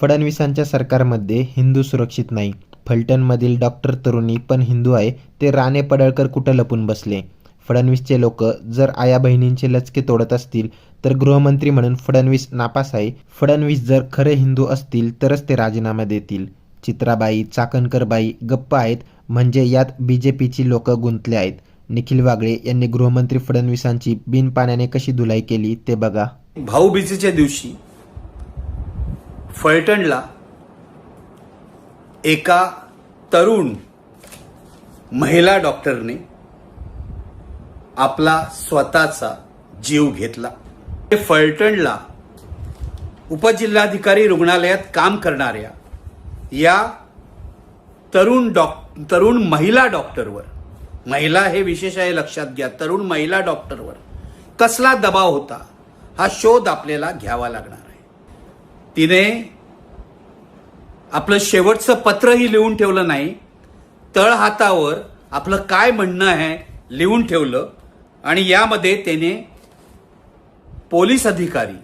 फडणवीसांच्या सरकारमध्ये हिंदू सुरक्षित नाही. फलटणमधील डॉक्टर तरुणी पण हिंदू आहे. ते राणे पडळकर कुठं लपून बसले? फडणवीसचे लोक जर आया बहिणींचे लचके तोडत असतील तर गृहमंत्री म्हणून फडणवीस नापास आहे. फडणवीस जर खरे हिंदू असतील तरच ते राजीनामा देतील. चित्राबाई चाकणकरबाई गप्प आहेत. म्हणजे यात बी जे पीची लोकं गुंतले आहेत. निखिल वागळे यांनी गृहमंत्री फडणवीसांची बिनपाण्याने कशी धुलाई केली ते बघा. भाऊबीजेच्या दिवशी फलटणला एका तरुण महिला डॉक्टरने आपला स्वतःचा जीव घेतला. ते फलटणला उपजिल्हाधिकारी रुग्णालयात काम करणाऱ्या या तरुण डॉक तरुण महिला डॉक्टरवर महिला हे विशेष आहे लक्षात घ्या तरुण महिला डॉक्टरवर कसला दबाव होता हा शोध आपल्याला घ्यावा लागणार. तिने आपलं शेवटचं पत्रही लिहून ठेवलं नाही. तळ हातावर आपलं काय म्हणणं आहे लिहून ठेवलं आणि यामध्ये त्याने पोलीस अधिकारी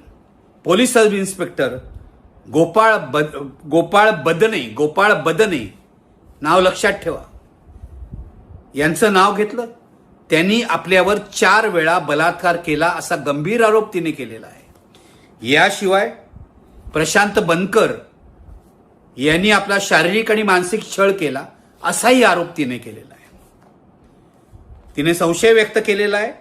पोलीस सब इन्स्पेक्टर गोपाळ बद गोपाळ बदने गोपाळ बदने नाव लक्षात ठेवा. यांचं नाव घेतलं. त्यांनी आपल्यावर चार वेळा बलात्कार केला असा गंभीर आरोप तिने केलेला आहे. याशिवाय प्रशांत बनकर यांनी आपला शारीरिक आणि मानसिक छळ केला असाही आरोप तिने केलेला आहे. तिने संशय व्यक्त केलेला आहे.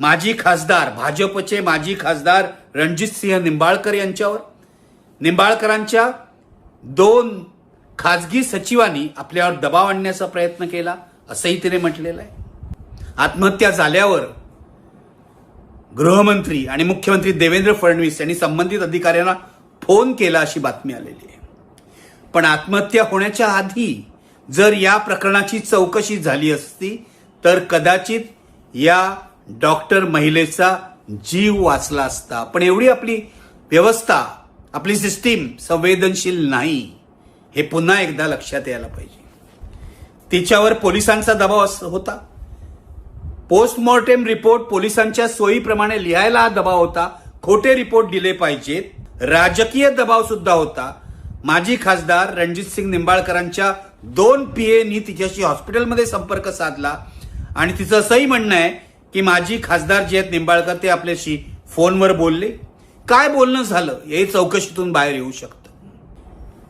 माजी खासदार भाजपचे माजी खासदार रणजित सिंह निंबाळकर यांच्यावर. निंबाळकरांच्या दोन खाजगी सचिवांनी आपल्यावर दबाव आणण्याचा प्रयत्न केला असंही तिने म्हटलेलं आहे. आत्महत्या झाल्यावर गृहमंत्री आणि मुख्यमंत्री देवेंद्र फडणवीस यांनी संबंधित अधिकाऱ्यांना फोन केला अशी बातमी आलेली आहे. पण आत्महत्या होण्याच्या आधी जर या प्रकरणाची चौकशी झाली असती तर कदाचित या डॉक्टर महिलेचा जीव वाचला असता. पण एवढी आपली व्यवस्था आपली सिस्टीम संवेदनशील नाही हे पुन्हा एकदा लक्षात यायला पाहिजे. तिच्यावर पोलिसांचा दबाव होता. पोस्टमॉर्टेम रिपोर्ट पोलिसांच्या सोयीप्रमाणे लिहायला हा दबाव होता. खोटे रिपोर्ट दिले पाहिजेत. राजकीय दबाव सुद्धा होता. माजी खासदार रणजित सिंग निंबाळकरांच्या दोन पीएनी तिच्याशी हॉस्पिटलमध्ये संपर्क साधला. आणि तिचं असंही म्हणणं आहे की माजी खासदार जे आहेत निंबाळकर ते आपल्याशी फोनवर बोलले. काय बोलणं झालं हे चौकशीतून बाहेर येऊ शकतं.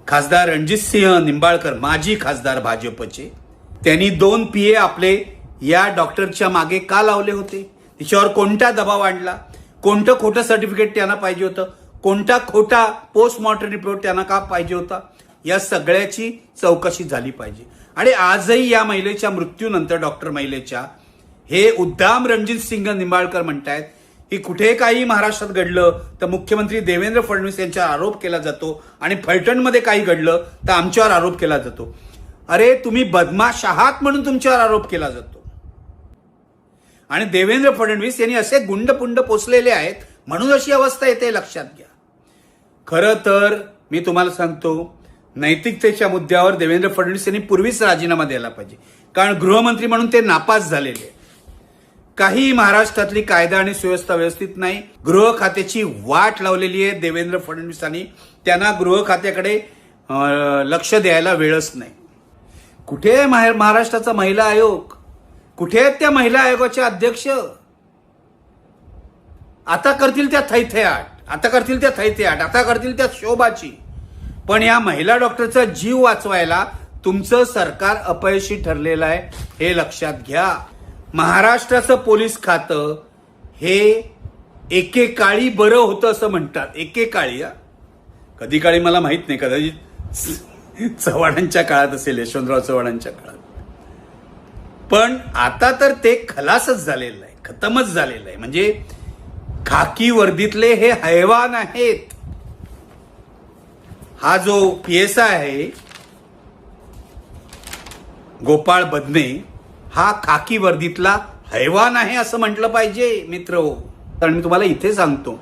खासदार रणजित सिंह निंबाळकर माजी खासदार भाजपचे त्यांनी दोन पीए आपले या डॉक्टरच्या मागे का लावले होते? तिच्यावर कोणता दबाव आणला? कोणतं खोटं सर्टिफिकेट त्यांना पाहिजे होतं? कोणता खोटा पोस्टमॉर्टम रिपोर्ट त्यांना का पाहिजे होता? या सगळ्याची चौकशी झाली पाहिजे. आणि आजही या महिलेच्या मृत्यूनंतर डॉक्टर महिलेच्या हे उद्दाम रणजित सिंग निंबाळकर म्हणतायत की कुठे काही महाराष्ट्रात घडलं तर मुख्यमंत्री देवेंद्र फडणवीस यांच्यावर आरोप केला जातो आणि फलटणमध्ये काही घडलं तर आमच्यावर आरोप केला जातो. अरे तुम्ही बदमाश आहात म्हणून तुमच्यावर आरोप केला जातो. आणि देवेंद्र फडणवीस यांनी असे गुंडपुंड पोचलेले आहेत म्हणून अशी अवस्था येते लक्षात घ्या. खरं तर मी तुम्हाला सांगतो नैतिकतेच्या मुद्द्यावर देवेंद्र फडणवीस यांनी पूर्वीच राजीनामा द्यायला पाहिजे. कारण गृहमंत्री म्हणून ते नापास झालेले काही महाराष्ट्रातली कायदा आणि सुव्यवस्था व्यवस्थित नाही. गृह खात्याची वाट लावलेली आहे देवेंद्र फडणवीसांनी. त्यांना गृह खात्याकडे लक्ष द्यायला वेळच नाही. कुठे आहे महाराष्ट्राचा महिला आयोग? कुठे आहेत त्या महिला आयोगाचे अध्यक्ष? आता करतील त्या थैथयाट आता करतील त्या थैथयाट आता करतील त्या शोभाची. पण या महिला डॉक्टरचा जीव वाचवायला तुमचं सरकार अपयशी ठरलेलं आहे हे लक्षात घ्या. महाराष्ट्राचं पोलीस खातं हे एकेकाळी बरं होतं असं म्हणतात. एकेकाळी कधी काळी मला माहीत नाही कदाचित चव्हाणांच्या काळात असेल यशवंतराव चव्हाणांच्या काळात. पण आता तर ते खलासच झालेलं आहे खतमच झालेलं आहे. म्हणजे खाकी वर्दीतले हे हैवान आहेत. हा जो पी एस आय आहे गोपाळ बदने हा खाकी वर्दीतला हैवान आहे असं म्हटलं पाहिजे मित्र. हो कारण मी तुम्हाला इथे सांगतो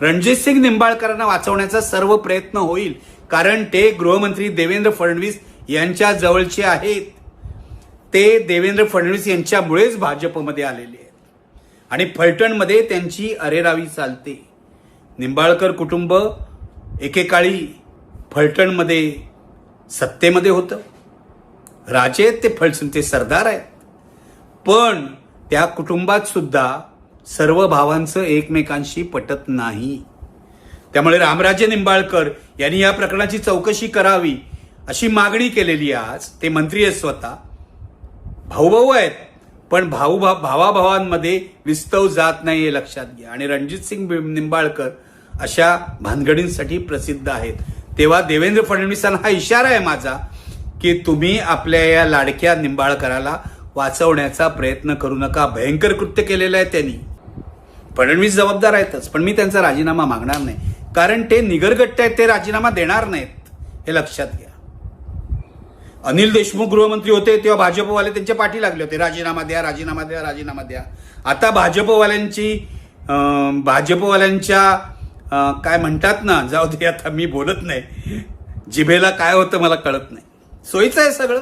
रणजित सिंग निंबाळकरांना वाचवण्याचा सर्व प्रयत्न होईल कारण ते गृहमंत्री देवेंद्र फडणवीस यांच्या जवळचे आहेत. ते देवेंद्र फडणवीस यांच्यामुळेच भाजपमध्ये आलेले आहेत. आणि फलटणमध्ये त्यांची अरेरावी चालते. निंबाळकर कुटुंब एकेकाळी फलटणमध्ये सत्तेमध्ये होतं. राजे आहेत ते फलटण ते सरदार आहेत. पण त्या कुटुंबात सुद्धा सर्व भावांचं एकमेकांशी पटत नाही. त्यामुळे रामराजे निंबाळकर यांनी या प्रकरणाची चौकशी करावी अशी मागणी केलेली आज ते मंत्री आहेत स्वतः. भाऊ भाऊ आहेत. पण भाऊ भा भावाभावांमध्ये विस्तव जात नाही हे लक्षात घ्या. आणि रणजित सिंग बि- निंबाळकर अशा भानगडींसाठी प्रसिद्ध आहेत. तेव्हा देवेंद्र फडणवीसांना हा इशारा आहे माझा की तुम्ही आपल्या या लाडक्या निंबाळकराला वाचवण्याचा प्रयत्न करू नका. भयंकर कृत्य केलेलं आहे त्यांनी. फडणवीस जबाबदार आहेतच पण मी त्यांचा राजीनामा मागणार नाही. कारण ते निगरगट्ट आहेत ते राजीनामा देणार नाहीत हे लक्षात घ्या. अनिल देशमुख गृहमंत्री होते तेव्हा भाजपवाले त्यांच्या पाठी लागले होते. राजीनामा द्या राजीनामा द्या राजीनामा द्या. आता भाजपवाल्यांची भाजपवाल्यांच्या काय म्हणतात ना जाऊ दे आता मी बोलत नाही. जिभेला काय होतं मला कळत नाही. सोयीचं आहे सगळं.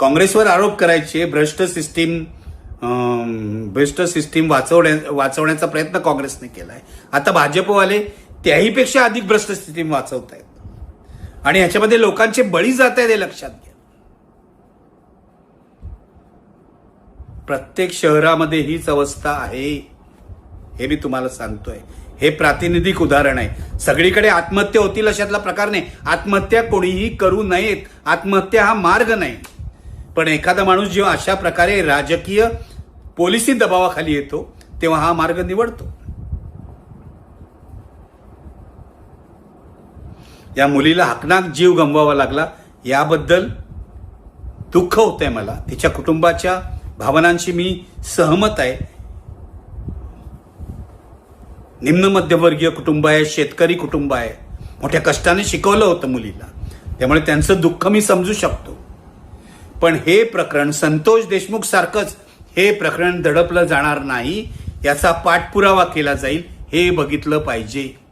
काँग्रेसवर आरोप करायचे भ्रष्ट सिस्टीम भ्रष्ट सिस्टीम वाचवण्या वाचवण्याचा प्रयत्न काँग्रेसने केलाय. आता भाजपवाले त्याहीपेक्षा अधिक भ्रष्ट सिस्टीम वाचवत आहेत आणि ह्याच्यामध्ये लोकांचे बळी जात आहेत हे लक्षात घ्या. प्रत्येक शहरामध्ये हीच अवस्था आहे हे मी तुम्हाला सांगतोय. हे प्रातिनिधिक उदाहरण आहे. सगळीकडे आत्महत्या होतील अशातला प्रकार नाही. आत्महत्या कोणीही करू नयेत. आत्महत्या हा मार्ग नाही. पण एखादा माणूस जेव्हा अशा प्रकारे राजकीय पोलिसी दबावाखाली येतो तेव्हा हा मार्ग निवडतो. या मुलीला हकनाक जीव गमवावा लागला. याबद्दल दुःख होतंय मला. तिच्या कुटुंबाच्या भावनांशी मी सहमत आहे. निम्न मध्यमवर्गीय कुटुंब आहे शेतकरी कुटुंब आहे. मोठ्या कष्टाने शिकवलं होतं मुलीला. त्यामुळे त्यांचं दुःख मी समजू शकतो. पण हे प्रकरण संतोष देशमुख सारखंच हे प्रकरण दडपलं जाणार नाही याचा पाठपुरावा केला जाईल हे बघितलं पाहिजे.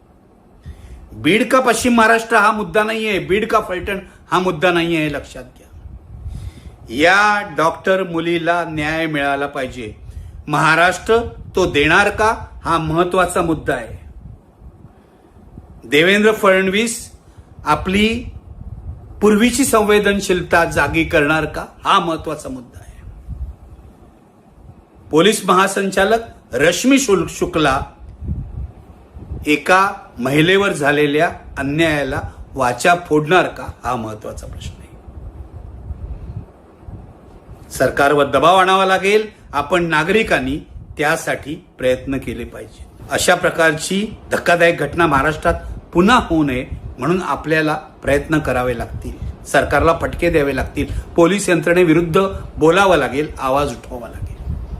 बीड का पश्चिम महाराष्ट्र हा मुद्दा नाही आहे बीड का फलटण हा मुद्दा नाही आहे लक्षात घ्या. या डॉक्टर मुलीला न्याय मिळाला पाहिजे. महाराष्ट्र तो देणार का? हा महत्त्वाचा मुद्दा आहे. देवेंद्र फडणवीस आपली पूर्वीची संवेदनशीलता जागी करणार का? हा महत्त्वाचा मुद्दा आहे. पोलीस महासंचालक रश्मी शुक्ला एका महिलेवर झालेल्या अन्यायाला वाचा फोडणार का हा महत्त्वाचा प्रश्न आहे. सरकारवर दबाव आणावा लागेल. आपण नागरिकांनी त्यासाठी प्रयत्न केले पाहिजे. अशा प्रकारची धक्कादायक घटना महाराष्ट्रात पुन्हा होऊ नये म्हणून आपल्याला प्रयत्न करावे लागतील. सरकारला फटके द्यावे लागतील. पोलीस यंत्रणेविरुद्ध बोलावं लागेल. आवाज उठवावा लागेल.